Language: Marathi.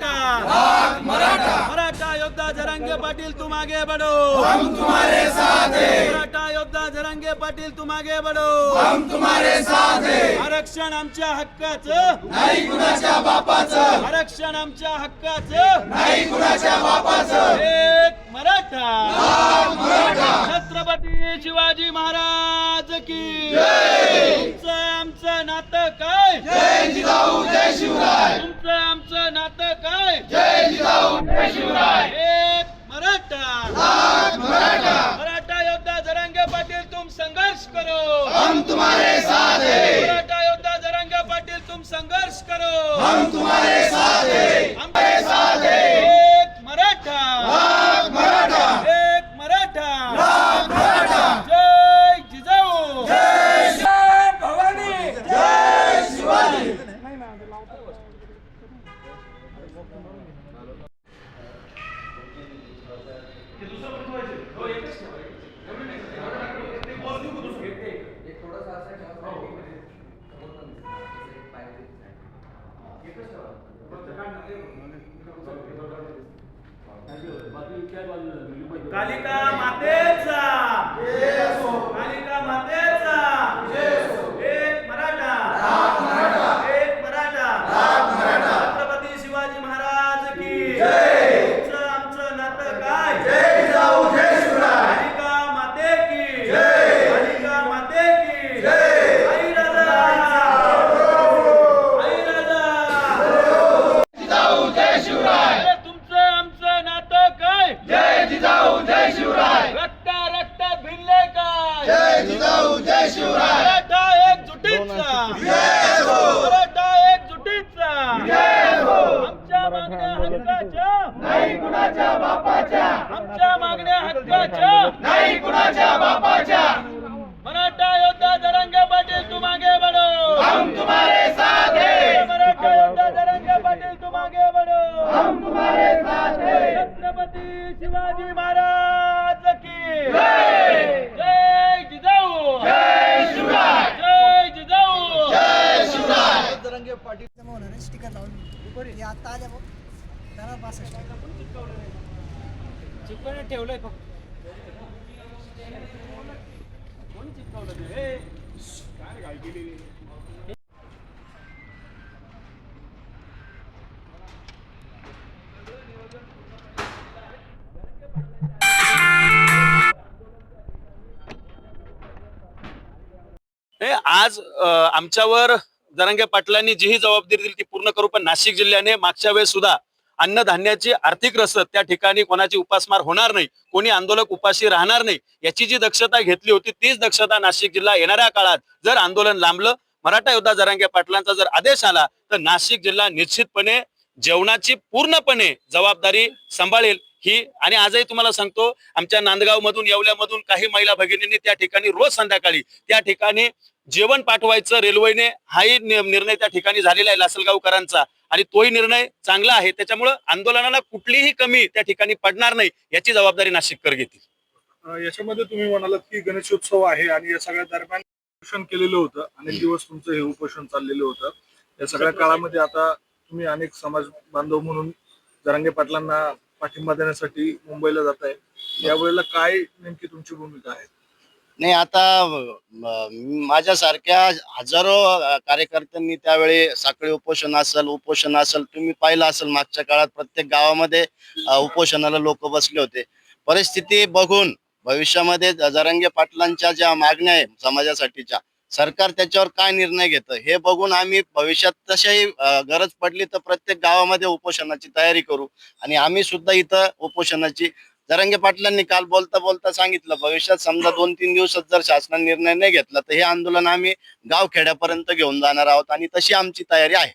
मराठा। मराठा। योद्धा जरांगे पाटील तुम आगे बढ़ो। हम तुम्हारे साथ हैं। मराठा योद्धा जरांगे पाटील तुम आगे बढ़ो। हम तुम्हारे साथ हैं। आरक्षण आमच्या हक्काचं। नाही कुणाच्या बापाचं। आरक्षण आमच्या हक्काचं। नाही कुणाच्या बापाचं एक मराठा छत्रपती शिवाजी महाराज की तुमचं आमचं नातं काय? जय जिजाऊ जय शिवराय. तुमचं आमचं नातं काय? जय जिजाऊ जय शिवराय. एक मराठा. मराठा योद्धा जरांगे पाटील तुम संघर्ष करो. हम तुम्हारे साथ हैं. मराठा योद्धा जरांगे पाटील तुम संघर्ष करो. हम तुम्हारे साथ हैं हमारे साथ हैं एक मराठा मराठा एक मराठा मराठा जय जिजाऊ जय भवानी जय शिवाजी कालिका मातेचा कालिका मातेचा एक मराठा एक मराठा छत्रपती शिवाजी महाराज की तुमचं आमचं नातं काय कालिका माते की कालिका माते की आई राजा आई राजा अरे तुमचं आमचं नातं काय जय जिजाऊ जय शिवराय रक्त रक्त भिनले काय जय जिजाऊ जय शिवराय मराठा एक जुटीचा मराठा एक जुटीचा आमच्या मागण्या हक्काच्या नाही कुणाच्या बापाच्या आमच्या मागण्या हक्काच्या नाही कुणाच्या बापाच्या मराठा योद्धा जरंगे पाटील तुम आगे बढ़ो हम तुम्हारे साथ हैं मराठा योद्धा जरंगे पाटील तुम आगे बढ़ो हम तुम्हारे साथ हैं छत्रपती शिवाजी महाराज की जय जय जिजाऊ जय शिवराय जय जिजाऊ जय शिवराय जरंगे पाटील जमा होणार आहे स्टिकर लावून हे आता आल्या बघ. त्याला ठेवलंय फक्त. कोणी चिपकवलं ते? आज आमच्यावर जरांगे पाटलांनी जी ही जबाबदारी दिली ती पूर्ण करू पण नाशिक जिल्ह्याने मागच्या वेळेस सुद्धा अन्नधान्याची आर्थिक रसद त्या ठिकाणी कोणाची उपासमार होणार नाही कोणी आंदोलक उपाशी राहणार नाही याची जी दक्षता घेतली होती तीच दक्षता नाशिक जिल्हा येणाऱ्या काळात जर आंदोलन लांबलं मराठा योद्धा जरांगे पाटलांचा जर आदेश आला तर नाशिक जिल्हा निश्चितपणे जेवणाची पूर्णपणे जबाबदारी सांभाळेल ही. आणि आजही तुम्हाला सांगतो आमच्या नांदगाव मधून येवल्यामधून काही महिला भगिनींनी त्या ठिकाणी रोज संध्याकाळी त्या ठिकाणी जेवण पाठवायचं रेल्वेने हाही निर्णय त्या ठिकाणी झालेला आहे लासलगावकरांचा. आणि तोही निर्णय चांगला आहे. त्याच्यामुळं आंदोलनाला कुठलीही कमी त्या ठिकाणी पडणार नाही याची जबाबदारी नाशिककर घेतील. याच्यामध्ये तुम्ही म्हणालात की गणेशोत्सव आहे आणि या सगळ्या दरम्यान उपोषण केलेलं होतं. अनेक दिवस तुमचं हे उपोषण चाललेलं होतं. या सगळ्या काळामध्ये आता तुम्ही अनेक समाज बांधव म्हणून जरांगे पाटलांना पाठिंबा देण्यासाठी मुंबईला जात आहे यावेळेला काय नेमकी तुमची भूमिका आहे? नाही आता माझ्यासारख्या हजारो कार्यकर्त्यांनी त्यावेळी साखळी उपोषण असेल उपोषण असेल तुम्ही पाहिलं असेल मागच्या काळात प्रत्येक गावामध्ये उपोषणाला लोक बसले होते. परिस्थिती बघून भविष्यामध्ये ज- जरांगे पाटलांच्या ज्या मागण्या आहे समाजासाठीच्या सरकार त्याच्यावर काय निर्णय घेतं हे बघून आम्ही भविष्यात तशाही गरज पडली तर प्रत्येक गावामध्ये उपोषणाची तयारी करू. आणि आम्ही सुद्धा इथं उपोषणाची जरांगे पाटलांनी काल बोलता बोलता सांगितलं भविष्यात समजा दोन तीन दिवसात जर शासनाने निर्णय नाही घेतला तर हे आंदोलन आम्ही गाव खेड्यापर्यंत घेऊन जाणार आहोत आणि तशी आमची तयारी आहे.